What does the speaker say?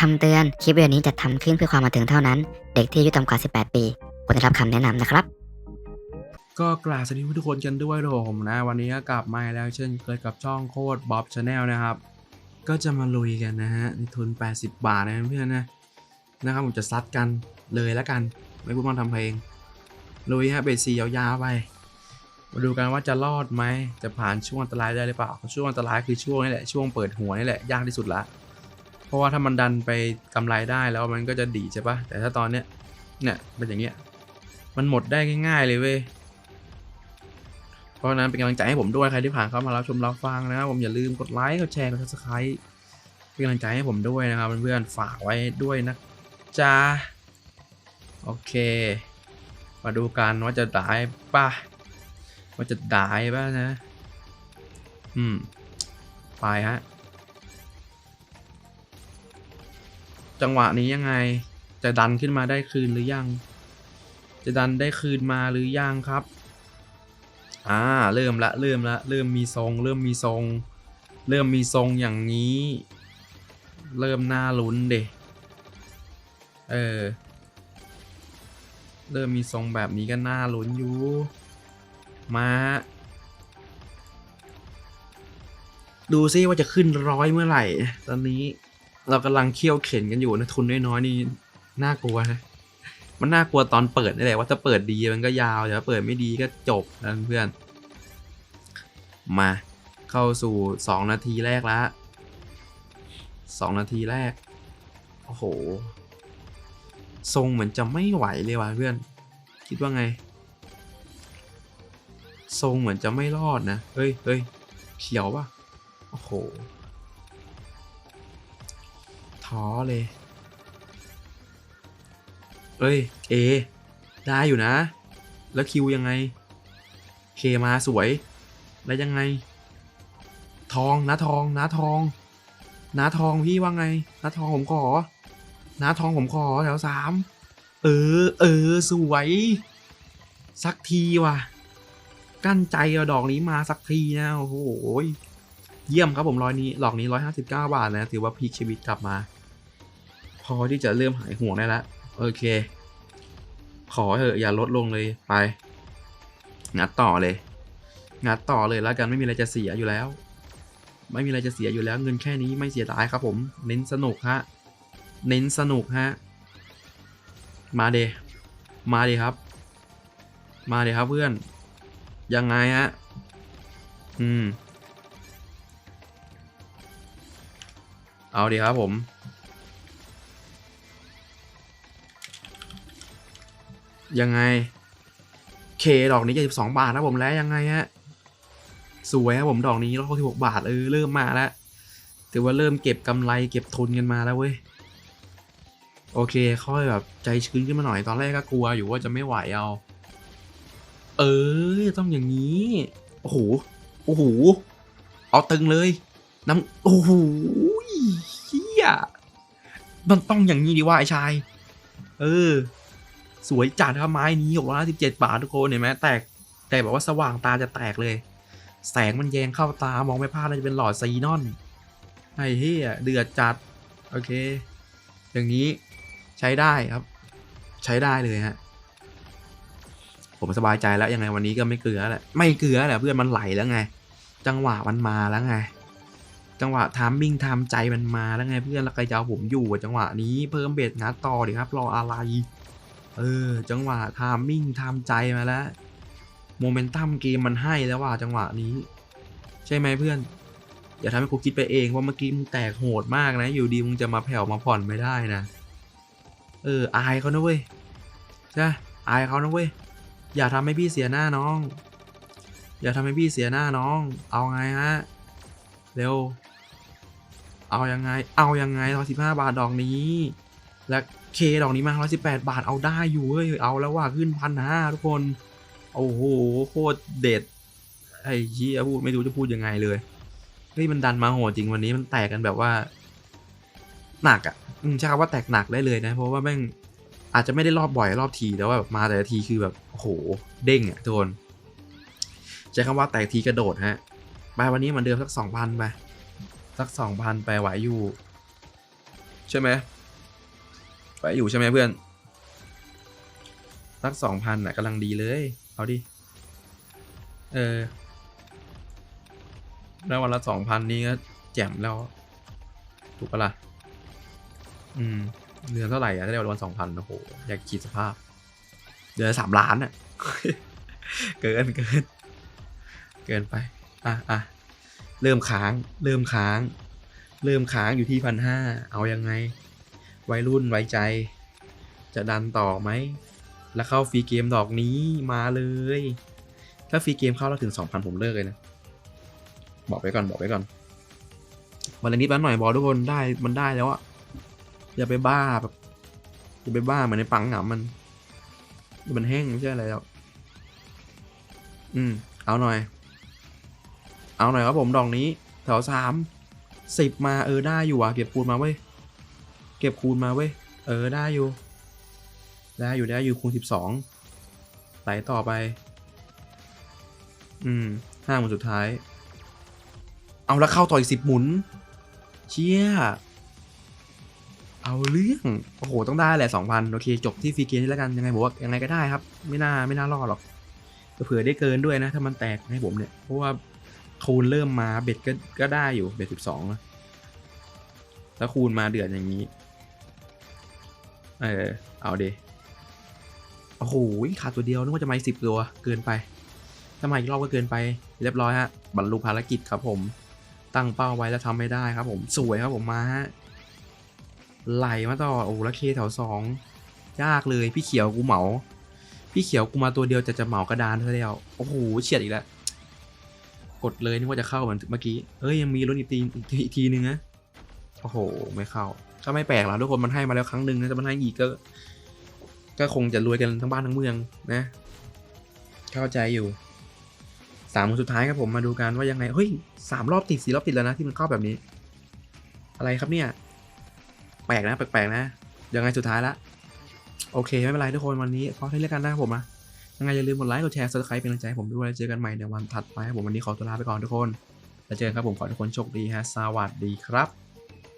คำเตือน คลิปวิดีโอนี้จะทำขึ้นเพื่อความบันเทิงเท่านั้น เด็กที่อายุต่ำกว่า 18 ปีควรได้รับคำแนะนำนะครับ ก็กราบสวัสดีทุกคนกันด้วยนะผมนะ วันนี้ก็กลับมาอีกแล้วเช่นเคยกับช่องโคดบ๊อบชาแนลนะครับ ก็จะมาลุยกันนะฮะในทุน 80 บาทนะเพื่อนนะนะครับผมจะซัดกันเลยแล้วกัน ไม่พูดมันทำเพลงลุยฮะเบสซียาวๆไปมาดูกันว่าจะรอดไหมจะผ่านช่วงอันตรายได้หรือเปล่าช่วงอันตรายคือช่วงนี้แหละช่วงเปิดหัวนี่แหละยากที่สุดละ เพราะว่าถ้ามันดันไปกำไรได้แล้วมันก็จะดีใช่ปะแต่ถ้าตอนเนี้ยเนี่ยเป็นอย่างเงี้ยมันหมดได้ง่าย ๆ เลยเว้ยเพราะฉะนั้นเป็นกำลังใจให้ผมด้วยใครที่ผ่านเข้ามารับชมรับฟังนะครับผมอย่าลืมกดไลค์กดแชร์กด subscribe เป็นกำลังใจให้ผมด้วยนะครับเพื่อนๆฝากไว้ด้วยนะจ๊ะโอเค มาดูกันว่าจะได้ป่ะว่าจะได้ป่ะนะ อืม ไปฮะ จังหวะนี้ยังไง จะดันขึ้นมาได้คืนหรือยัง จะดันได้คืนมาหรือยังครับ อ่า เริ่มละ เริ่มละ เริ่มมีทรง เริ่มมีทรง เริ่มมีทรงอย่างนี้ เริ่มน่าลุ้นเดเออ เริ่มมีทรงแบบนี้ก็น่าลุ้นอยู่ มาดูซิว่าจะขึ้นร้อยเมื่อไหร่ ตอนนี้ เรากำลังเคี่ยวเข็นกันอยู่นะทุนน้อยๆนี่น่ากลัวนะมันน่ากลัวตอนเปิดนี่แหละว่าถ้าเปิดดีมันก็ยาวแต่ถ้าเปิดไม่ดีก็จบนะเพื่อน มาเข้าสู่สองนาทีแรกละสองนาทีแรก โอ้โห ทรงเหมือนจะไม่ไหวเลยว่ะเพื่อน คิดว่าไง ทรงเหมือนจะไม่รอดนะ เฮ้ยเฮ้ยเขียวป่ะ โอ้โห ท้อเลย เอ้ย เอ ได้อยู่นะ แล้วคิวยังไง เคมาสวย แล้วยังไง ทองนะทองนะทองนะทองพี่ว่าไงนะทองผมขอนะทองผมขอแถวสาม เออ เออ สวย สักทีว่ะ กั้นใจเอาดอกนี้มาสักทีนะ โอ้โห เยี่ยมครับผมร้อยนี้หลอกนี้ร้อยห้าสิบเก้าบาทนะ ถือว่าพลิกชีวิตกลับมา พอที่จะเริ่มหายห่วงได้แล้วโอเค ขอเถอะอย่าลดลงเลยไป งัดต่อเลย งัดต่อเลยแล้วกันไม่มีอะไรจะเสียอยู่แล้ว ไม่มีอะไรจะเสียอยู่แล้ว เงินแค่นี้ไม่เสียดายครับผม เน้นสนุกฮะเน้นสนุกฮะมาเดมาเดครับ มาเดครับเพื่อน ยังไงฮะอืม เอาดีครับผม ยังไง เคดอกนี้72บาทนะผมแล้วยังไงฮะ สวยครับผมดอกนี้ร้อยหกบาทเออเริ่มมาแล้ว ถือว่าเริ่มเก็บกำไรเก็บทุนกันมาแล้วเว้ย โอเคค่อยแบบใจชื้นขึ้นมาหน่อยตอนแรกก็กลัวอยู่ว่าจะไม่ไหวเอา เออต้องอย่างนี้ โอ้โห โอ้โห เอาตึงเลย น้ำโอ้โหเฮียมันต้องอย่างนี้ดีว่าไอ้ชาย เออ สวยจัดครับไม้นี้หกร้อยสิบเจ็ดบาททุกคนเห็นไหมแตกแต่แบบว่าสว่างตาจะแตกเลย แสงมันแยงเข้าตามองไม่พลาดน่าจะเป็นหลอดซีนอนไอ้เฮียเดือดจัด โอเค อย่างนี้ใช้ได้ครับ ใช้ได้เลยฮะผมสบายใจแล้วยังไงวันนี้ก็ไม่เกลือแหละไม่เกลือแหละเพื่อนมันไหลแล้วไง จังหวะมันมาแล้วไง จังหวะทามมิ่งทำใจมันมาแล้วไงเพื่อนแล้วใครจะเอาผมอยู่จังหวะนี้เพิ่มเบสงัดต่อดิครับรออะไร เออ จังหวะทามมิ่งทำใจมาแล้ว โมเมนตัมเกมมันให้แล้วว่าจังหวะนี้ ใช่ไหมเพื่อน อย่าทำให้กูคิดไปเองว่าเมื่อกี้มึงแตกโหดมากนะ อยู่ดีมึงจะมาแผ่วมาผ่อนไม่ได้นะ เออ อายเขานะเว้ยใช่อายเขานะเว้ย อย่าทำให้พี่เสียหน้าน้อง อย่าทำให้พี่เสียหน้าน้อง เอาไงฮะ เร็ว เอายังไง เอายังไงร้อยสิบห้าบาทดอกนี้ และ เคดอกนี้มาร้อยสิบาทเอาได้อยู่เว้ยเอาแล้วว่าขึ้นพันห้าทุกคน โอ้โหโคตรเด็ดไอ้เหี้ยพูดไม่รู้จะพูดยังไงเลยเฮ้ยมันดันมาโหดจริงวันนี้มันแตกกันแบบว่า หนักอะอืมใช่คำว่าแตกหนักได้เลยนะ เพราะว่าแม่งอาจจะไม่ได้รอบบ่อยรอบทีแต่ว่าแบบมาแต่ละทีคือแบบโอ้โหเด้งอะทุกคนใช้คำว่าแตกทีกระโดดฮะไปวันนี้มือนเดิมสักสองพันไปสักสองพันไปไหวอยู่ ใช่ไหม ไหวอยู่ใช่ไหมเพื่อนสักสองพันอะกำลังดีเลย เอาดิ เออแล้ววันละสองพันนี้ก็แจ่มแล้ว ถูกปะล่ะ อืมเดือนเท่าไหร่อะถ้าได้วันสองพันโอ้โห อยากคิดสภาพ เดือนสามล้านอะเกินเกิน เกินไป อะอะเริ่มค้าง เริ่มค้าง เริ่มค้างอยู่ที่พันห้า เอายังไง วัยรุ่นไว้ใจ จะดันต่อไหม แล้วเข้าฟรีเกมดอกนี้มาเลย ถ้าฟรีเกมเข้าแล้วถึงสองพันผมเลิกเลยนะ บอกไว้ก่อนบอกไว้ก่อน วันละนิดวันหน่อยบอกทุกคนได้มันได้แล้วอะอย่าไปบ้าแบบอย่าไปบ้าเหมือนในปังหงำมัน มันแห้งไม่ใช่อะไรแล้ว อืม เอาหน่อย เอาหน่อยครับผมดอกนี้แถวสามสิบมาเออได้อยู่อะเก็บคูณมาเว้ย เก็บคูณมาเว้ย เออได้อยู่ ได้อยู่ได้อยู่คูณสิบสองไหลต่อไป อืมห้าหมุนสุดท้าย เอาแล้วเข้าต่ออีกสิบหมุน เชี่ย เอาเรื่อง โอ้โห ต้องได้แหละสองพันโอเค จบที่ฟรีเกมนี่แล้วกัน ยังไงบอกว่ายังไงก็ได้ครับ ไม่น่าไม่น่ารอดหรอกเผื่อได้เกินด้วยนะ ถ้ามันแตกให้ผมเนี่ย เพราะว่าคูณเริ่มมาเบ็ดก็ก็ได้อยู่เบ็ดสิบสองนะแล้วคูณมาเดือนอย่างนี้ เออ เอาเดโอ้โหขาดตัวเดียวนึกว่าจะมาสิบตัว เกินไปถ้ามาอีกรอบก็เกินไป เรียบร้อยฮะ บรรลุภารกิจครับผม ตั้งเป้าไว้แล้วทำไม่ได้ครับผม สวยครับผมมาฮะ ไหลมาต่อ โอ้แล้วเคแถวสอง ยากเลย พี่เขียวกูเหมา พี่เขียวกูมาตัวเดียวจะจะเหมากระดานเท่าเดียวโอ้โห เฉียดอีกแล้ว กดเลยนึกว่าจะเข้าเหมือนเมื่อกี้ เอ้ยยังมีลุ้นอีกทีอีกทีนึงนะโอ้โห ไม่เข้า ก็ไม่แปลกหรอกทุกคนมันให้มาแล้วครั้งหนึ่งนะจะมันให้อีกก็ ก็คงจะรวยกันทั้งบ้านทั้งเมืองนะ เข้าใจอยู่สามคนสุดท้ายครับผมมาดูกันว่ายังไงเฮ้ยสามรอบติดสี่รอบติดแล้วนะที่มันเข้าแบบนี้ อะไรครับเนี่ย แปลกนะแปลกๆนะยังไงสุดท้ายละโอเคไม่เป็นไรทุกคนวันนี้ขอให้เล่นกันนะครับผมนะยังไงอย่าลืมกดไลค์กดแชร์ subscribe เป็นกำลังใจให้ผมด้วยแล้วเจอกันใหม่ในวันถัดไปครับผมวันนี้ขอตัวลาไปก่อนทุกคนแล้วเจอกันครับผมขอทุกคนโชคดีฮะสวัสดีครับ